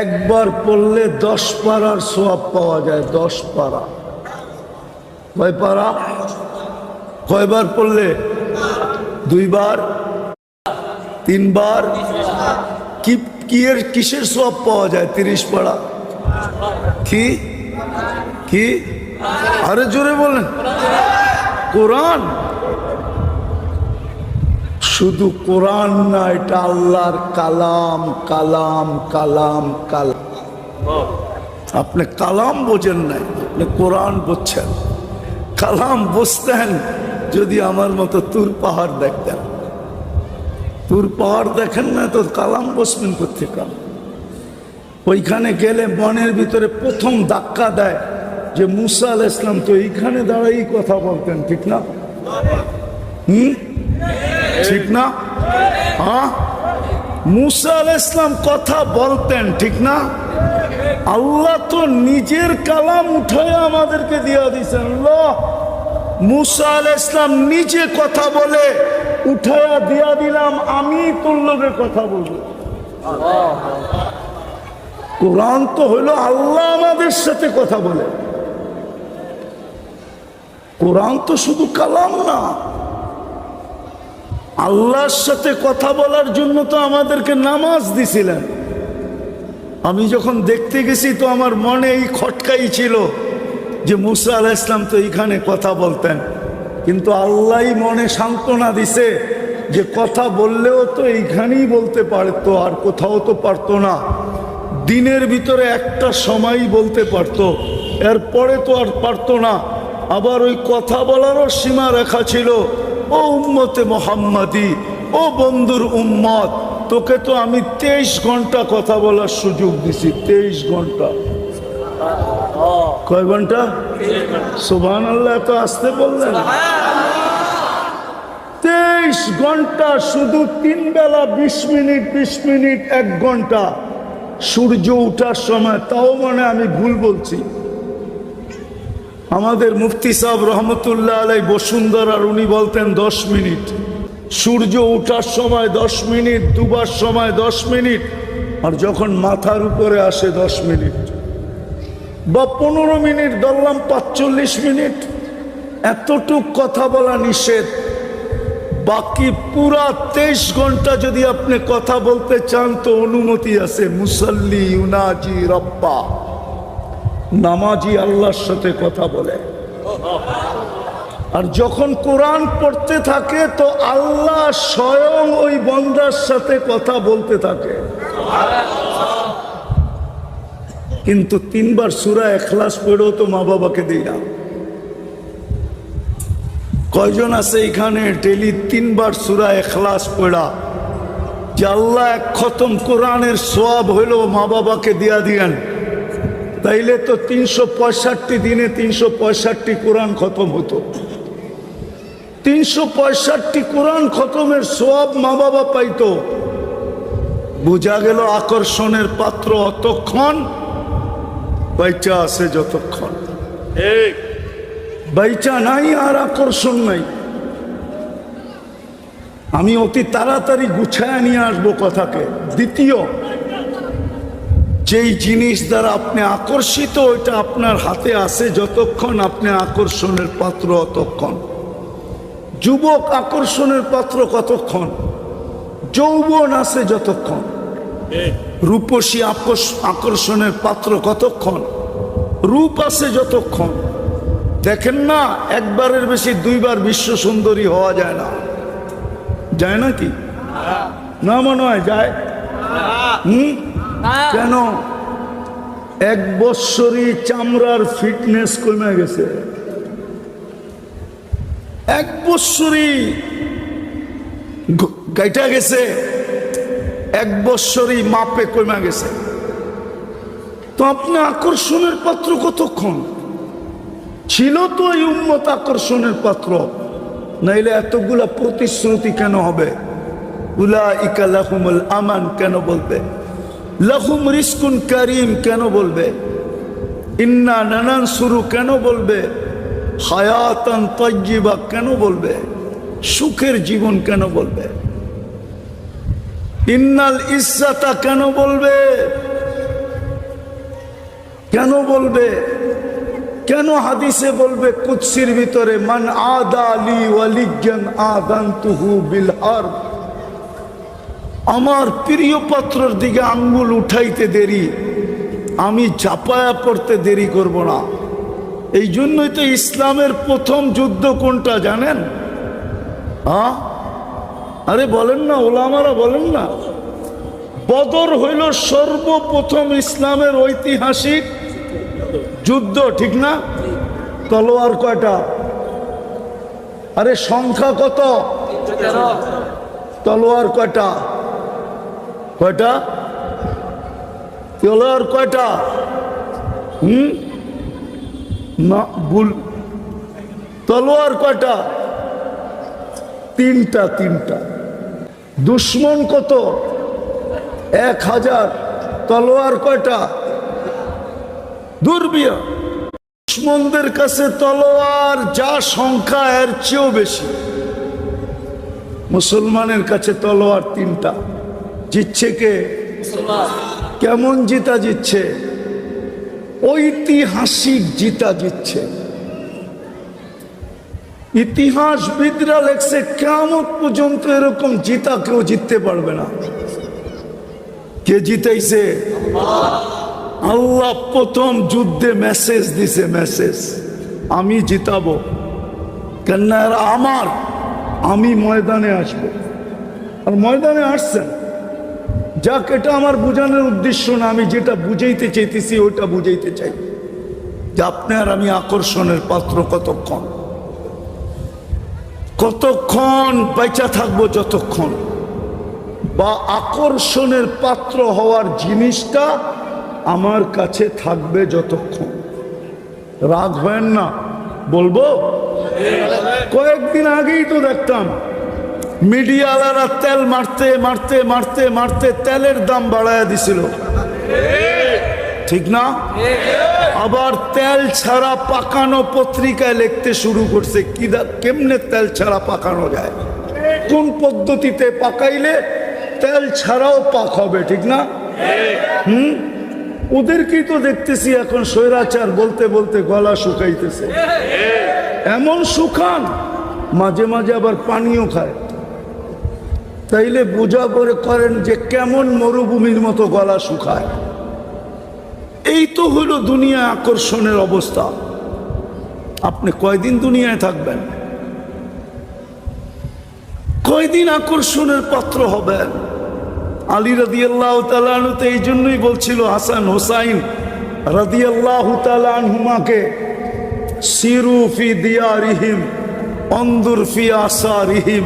একবার পড়লে দশ পাড়ার সোয়াব পাওয়া যায়, দশ পাড়া কয় পাড়া কয়বার পড়লে? দুইবার? তিনবার? কি কি এর, কিসের সোয়াব পাওয়া যায় তিরিশ পাড়া কি? কি? আরে জোরে বলেন। কোরআন? শুধু কোরআন না, এটা আল্লাহর কালাম কালাম কালাম কালাম। আপনি কালাম বোঝেন নাই, আপনি কোরআন বুঝছেন। কালাম বুঝতেন যদি আমার মতো তুর পাহাড় দেখতেন। তুর পাহাড় দেখেন না তো কালাম বসবেন কোথেকে ওইখানে গেলে মনের ভিতরে প্রথম ধাক্কা দেয় যে মুসা আল ইসলাম তো এইখানে দাঁড়াই কথা বলতেন, ঠিক না? হুম? ঠিক না? হ্যাঁ? মুসা আল ইসলাম কথা বলতেন, ঠিক না? আল্লাহ তো নিজের কালাম উঠায় আমাদেরকে দিয়া ল মুসা আল ইসলাম নিজে কথা বলে উঠায়া দিয়া দিলাম, আমি তোর লোকের কথা বলব। কোরআন তো হলো আল্লাহ আমাদের সাথে কথা বলে। কোরআন তো শুধু কালাম না আল্লাহর সাথে কথা বলার জন্য তো আমাদেরকে নামাজ দিছিলেন। আমি যখন দেখতে গেছি তো আমার মনে এই খটকাই ছিল যে মুসা আলাহ ইসলাম তো এইখানে কথা বলতেন। কিন্তু আল্লাহ মনে সান্ত্বনা দিছে যে কথা বললেও তো এইখানেই বলতে পারতো, আর কোথাও তো পারতো না। দিনের ভিতরে একটা সময়ই বলতে পারতো, এরপরে তো আর পারতো না। আবার ওই কথা বলারও সীমা রেখা ছিল। ও উম্মতে মোহাম্মদি, ও বন্ধুর উম্মত, তোকে তো আমি তেইশ ঘণ্টা কথা বলার সুযোগ দিছি, তেইশ ঘণ্টা। কয় ঘণ্টা? সুবান আল্লাহ তো আসতে বললেন? তেইশ ঘণ্টা শুধু তিন বেলা বিশ মিনিট বিশ মিনিট, এক ঘণ্টা। সূর্য উঠার সময়, তাও মানে আমি ভুল বলছি। আমাদের মুফতি সাহেব রহমতুল্লাহ আলাই বসুন্ধর, আর উনি বলতেন দশ মিনিট। সূর্য ওঠার সময় দশ মিনিট দুবার সময় দশ মিনিট, আর যখন মাথার উপরে আসে দশ মিনিট। বা পনেরো মিনিট, ধরলাম পাঁচচল্লিশ মিনিট। এতটুক কথা বলা নিষেধ। বাকি পুরা তেইশ ঘণ্টা যদি আপনি কথা বলতে চান, তো অনুমতি আছে। মুসল্লি ইউনাজি রব্বা। নামাজি আল্লাহর সাথে কথা বলে। আর যখন কোরআন পড়তে থাকে, তো আল্লাহ স্বয়ং ওই বন্দার সাথে কথা বলতে থাকে। কিন্তু তিনবার সুরা এখলাস পড়েও তো মা বাবাকে দিই না। কয়জন আছে এখানে ডেলি তিনবার সুরা এখলাস পড়া, যে আল্লাহ এক খতম কোরআনের সোয়াব হইল মা বাবাকে দিয়া দিয়েন? তাইলে তো তিনশো পঁয়ষট্টি দিনে তিনশো পঁয়ষট্টি কোরআন খতম হতো। তিনশো পঁয়ষট্টি কোরআন খতমের সব মা বাবা পাইতো। বোঝা গেল আকর্ষণের পাত্র অতক্ষণ বাইচা আছে যতক্ষণ। বাইচা নাই আর আকর্ষণ নাই। আমি অতি তাড়াতাড়ি গুছায় নিয়ে আসব কথাকে। দ্বিতীয় যেই জিনিস দ্বারা আপনি আকর্ষিত, ওইটা আপনার হাতে আছে যতক্ষণ আপনি আকর্ষণের পাত্র অতক্ষণ। যুবক আকর্ষণের পাত্র কতক্ষণ? যৌবন আছে যতক্ষণ। রূপসী আকর্ষণের পাত্র কতক্ষণ? রূপ আছে যতক্ষণ। দেখেন না, একবারের বেশি দুইবার বিশ্ব সুন্দরী হওয়া যায় না। যায় নাকি না মনে হয়, যায়। হুম? কেন? এক বৎসরই চামড়ার ফিটনেস কমে গেছে। এক বৎসরই গাইটা গেছে। এক বৎসরই মাপে কমে গেছে। তো আপনি আকর্ষণের পাত্র কতক্ষণ? ছিল তো এই উন্মত আকর্ষণের পাত্র। নাইলে এতগুলা প্রতিশ্রুতি কেন হবে? উলা ইকা লাহুমুল আমান কেন বলবে? লাহুম রিস্কুন করিম কেন বলবে? ইন্না নানান শুরু কেন বলবে? হায়াতান তজ্জিবা কেন বলবে? সুখের জীবন কেন বলবে? ইন্নাল ইসাতা কেন বলবে? কেন বলবে? কেন হাদিসে বলবে, কুৎসির ভিতরে, মান আদা আলী ওয়ালিজ্ঞান আদান তুহু বিলহার আমার প্রিয় পাত্রর দিকে আঙ্গুল উঠাইতে দেরি আমি চাপায়া পড়তে দেরি করব না। এই জন্যই তো ইসলামের প্রথম যুদ্ধ কোনটা জানেন? হ্যাঁ আরে বলেন না ওলামারা বলেন না। বদর হইল সর্বপ্রথম ইসলামের ঐতিহাসিক যুদ্ধ ঠিক না? তলোয়ার কয়টা? আরে সংখ্যা কত? তলোয়ার কয়টা? কয়টা? তলোয়ার কয়টা? হুম? না, ভুল। তলোয়ার কয়টা? তিনটা তিনটা। দুশ্মন কত? এক হাজার। তলোয়ার কয়টা? দুর্বিয়া। দুশ্মনদের কাছে তলোয়ার, যা সংখ্যা, এর চেয়েও বেশি। মুসলমানের কাছে তলোয়ার তিনটা। জিতছে কে? কেমন জিতা জিতছে? ঐতিহাসিক জিতা জিতছে। ইতিহাসবিদরা লেখছে কেমন পর্যন্ত এরকম জিতা কেউ জিততে পারবে না। কে জিতাইছে আল্লাহ প্রথম যুদ্ধে মেসেজ দিছে মেসেজ আমি জিতাবো। এরা আমার, আমি ময়দানে আসব। আর ময়দানে আসছেন। যাক, এটা আমার বোঝানোর উদ্দেশ্য না, আমি যেটা বুঝাইতে চাইতেছি, ওইটা বুঝাইতে চাই। যে আপনার আমি আকর্ষণের পাত্র কতক্ষণ? কতক্ষণ বেঁচা থাকব যতক্ষণ? বা আকর্ষণের পাত্র হওয়ার জিনিসটা আমার কাছে থাকবে যতক্ষণ? রাগ হয় না? বলব? কয়েকদিন আগেই তো দেখতাম। মিডিয়ালারা তেল মারতে মারতে মারতে মারতে তেলের দাম বাড়ায় দিছিল। ঠিক না? আবার তেল ছাড়া পাকানো পত্রিকায় লিখতে শুরু করছে। কি দা- কেমনে তেল ছাড়া পাকানো যায়? কোন পদ্ধতিতে পাকাইলে তেল ছাড়াও পাক হবে, ঠিক না? হুম? ওদেরকেই তো দেখতেছি এখন স্বৈরাচার বলতে বলতে গলা শুকাইতেছে। এমন শুকান, মাঝে মাঝে আবার পানিও খায়। তাইলে বোঝা করে করেন যে কেমন মরুভূমির মতো গলা শুকায়। এই তো হলো দুনিয়া আকর্ষণের অবস্থা। আপনি কয়দিন দুনিয়ায় থাকবেন? কয়দিন আকর্ষণের পাত্র হবেন? আলী রাদি আল্লাহ তালানুতে এই জন্যই বলছিল, হাসান হোসাইন রাদি আল্লাহ তালানহুমাকে সিরু ফি দিয়ারিহিম, অন্দুর ফি আসারিহিম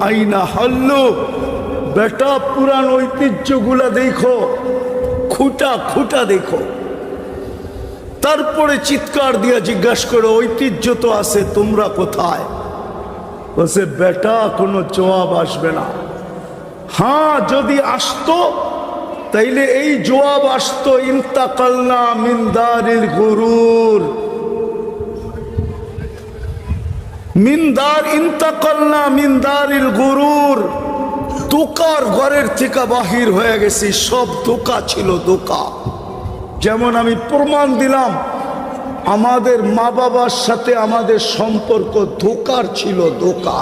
আইনা বেটা পুরান ঐতিহ্যগুলা দেখো, খুঁটা খুঁটা দেখো। তারপরে চিৎকার দিয়া জিজ্ঞাসা করো, ঐতিহ্য তো আছে, তোমরা কোথায়? বলছে, বেটা, কোনো জবাব আসবে না। হ্যাঁ যদি আসতো, তাইলে এই জবাব আসতো ইন্তাকাল্লা মিনদারিল গরুর। মিনদার ইন্তাকল্লা মিনদারিল গুরুর। দোকার ঘরের থেকে বাহির হয়ে গেছি, সব দোকা ছিল দোকা। যেমন আমি প্রমাণ দিলাম, আমাদের মা বাবার সাথে আমাদের সম্পর্ক ধোকার ছিল ধোকা